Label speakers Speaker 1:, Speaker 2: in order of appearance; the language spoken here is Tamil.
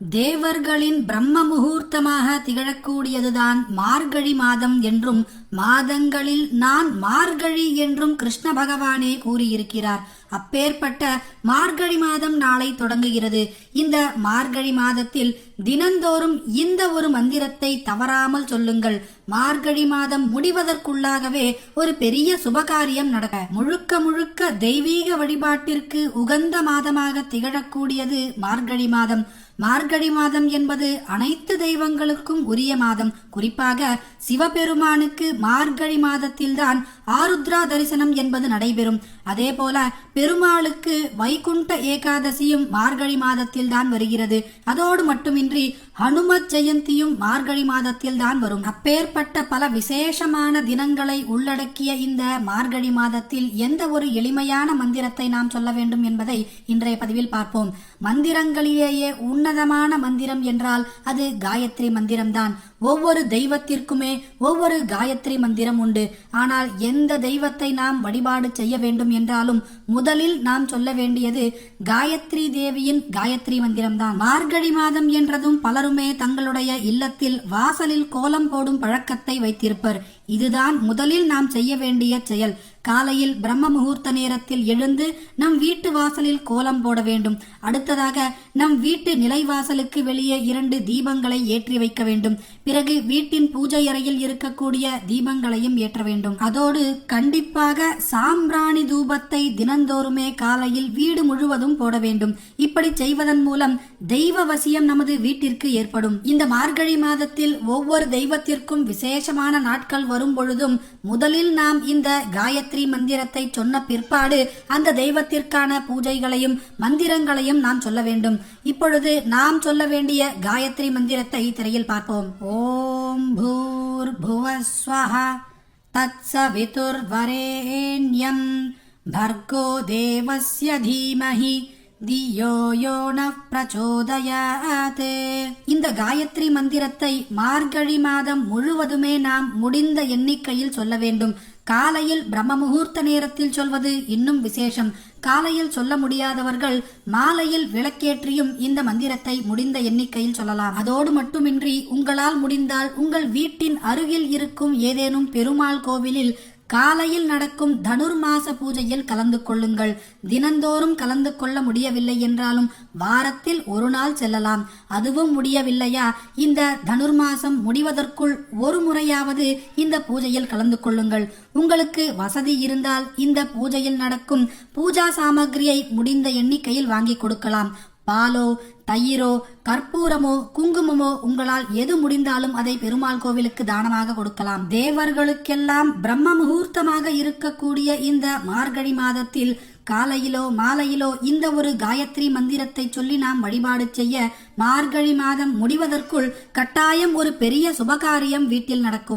Speaker 1: தேவர்களின் பிரம்ம முகூர்த்தமாக திகழக்கூடியதுதான் மார்கழி மாதம் என்றும் மாதங்களில் நான் மார்கழி என்றும் கிருஷ்ண பகவானே கூறியிருக்கிறார். அப்பேற்பட்ட மார்கழி மாதம் நாளை தொடங்குகிறது. இந்த மார்கழி மாதத்தில் தினந்தோறும் இந்த ஒரு மந்திரத்தை தவறாமல் சொல்லுங்கள். மார்கழி மாதம் முடிவதற்குள்ளாகவே ஒரு பெரிய சுபகாரியம் நடக்க முழுக்க முழுக்க தெய்வீக வழிபாட்டிற்கு உகந்த மாதமாக திகழக்கூடியது மார்கழி மாதம். மார்கழி மாதம் என்பது அனைத்து தெய்வங்களுக்கும் உரிய மாதம். குறிப்பாக சிவபெருமானுக்கு மார்கழி மாதத்தில்தான் ஆருத்ரா தரிசனம் என்பது நடைபெறும். அதே போல பெருமாளுக்கு வைகுண்ட ஏகாதசியும் மார்கழி மாதத்தில் தான் வருகிறது. அதோடு மட்டுமின்றி ஹனுமத் ஜெயந்தியும் மார்கழி மாதத்தில் தான் வரும். அப்பேற்பட்ட பல விசேஷமான தினங்களை உள்ளடக்கிய இந்த மார்கழி மாதத்தில் எந்த ஒரு எளிமையான மந்திரத்தை நாம் சொல்ல வேண்டும் என்பதை இன்றைய பதிவில் பார்ப்போம். மந்திரங்களிலேயே உன்னதமான மந்திரம் என்றால் அது காயத்ரி மந்திரம்தான். ஒவ்வொரு தெய்வத்திற்குமே ஒவ்வொரு காயத்ரி மந்திரம் உண்டு. ஆனால் எந்த தெய்வத்தை நாம் வழிபாடு செய்ய வேண்டும் என்றாலும் முதலில் நாம் சொல்ல வேண்டியது காயத்ரி தேவியின் காயத்ரி மந்திரம்தான். மார்கழி மாதம் என்றதும் பலருமே தங்களுடைய இல்லத்தில் வாசலில் கோலம் போடும் பழக்கத்தை வைத்திருப்பர். இதுதான் முதலில் நாம் செய்ய வேண்டிய செயல். காலையில் பிரம்ம முகூர்த்த நேரத்தில் எழுந்து நம் வீட்டு வாசலில் கோலம் போட வேண்டும். அடுத்ததாக நம் வீட்டு நிலைவாசலுக்கு வெளியே இரண்டு தீபங்களை ஏற்றி வைக்க வேண்டும். பிறகு வீட்டின் பூஜை அறையில் இருக்கக்கூடிய தீபங்களையும் ஏற்ற வேண்டும். அதோடு கண்டிப்பாக சாம்பிராணி தூபத்தை தினந்தோறுமே காலையில் வீடு முழுவதும் போட வேண்டும். இப்படி செய்வதன் மூலம் தெய்வ வசியம் நமது வீட்டிற்கு ஏற்படும். இந்த மார்கழி மாதத்தில் ஒவ்வொரு தெய்வத்திற்கும் விசேஷமான நாட்கள் வரும். பொழுதும் முதலில் நாம் இந்த காயத்ரி மந்திரத்தை சொன்ன பிற்பாடு அந்த தெய்வத்திற்கான பூஜைகளையும் மந்திரங்களையும் நாம் சொல்ல வேண்டும் இப்பொழுது நாம் சொல்ல வேண்டிய காயத்ரி மந்திரத்தை திரையில் பார்ப்போம் ஓம் பூர் புவஸ்வஹ தத்சவிதுர்வரேண்யம் भर्गो देवस्य धीमहि தியோ யோன ந பிரச்சோதயாத். இந்த காயத்ரி மந்திரத்தை மார்கழி மாதம் முழுவதுமே நாம் முடிந்த எண்ணிக்கையில் சொல்ல வேண்டும். காலையில் பிரம்ம முகூர்த்த நேரத்தில் சொல்வது இன்னும் விசேஷம். காலையில் சொல்ல முடியாதவர்கள் மாலையில் விளக்கேற்றியும் இந்த மந்திரத்தை முடிந்த எண்ணிக்கையில் சொல்லலாம். அதோடு மட்டுமின்றி உங்களால் முடிந்தால் உங்கள் வீட்டின் அருகில் இருக்கும் ஏதேனும் பெருமாள் கோவிலில் காலையில் நடக்கும் தனுர்மாச பூஜையில் கலந்து கொள்ளுங்கள். தினந்தோறும் கலந்து கொள்ள முடியவில்லை என்றாலும் வாரத்தில் ஒரு நாள் செல்லலாம். அதுவும் முடியவில்லையா? இந்த தனுர்மாசம் முடிவதற்குள் ஒரு முறையாவது இந்த பூஜையில் கலந்து கொள்ளுங்கள். உங்களுக்கு வசதி இருந்தால் இந்த பூஜையில் நடக்கும் பூஜா சாமகிரியை முடிந்த எண்ணிக்கையில் வாங்கி கொடுக்கலாம். பாலோ தயிரோ கற்பூரமோ குங்குமமோ உங்களால் எது முடிந்தாலும் அதை பெருமாள் கோவிலுக்கு தானமாக கொடுக்கலாம். தேவர்களுக்கெல்லாம் பிரம்ம முகூர்த்தமாக இருக்கக்கூடிய இந்த மார்கழி மாதத்தில் காலையிலோ மாலையிலோ இந்த ஒரு காயத்ரி மந்திரத்தை சொல்லி நாம் வழிபாடு செய்ய மார்கழி மாதம் முடிவதற்குள் கட்டாயம் ஒரு பெரிய சுபகாரியம் வீட்டில் நடக்கும்.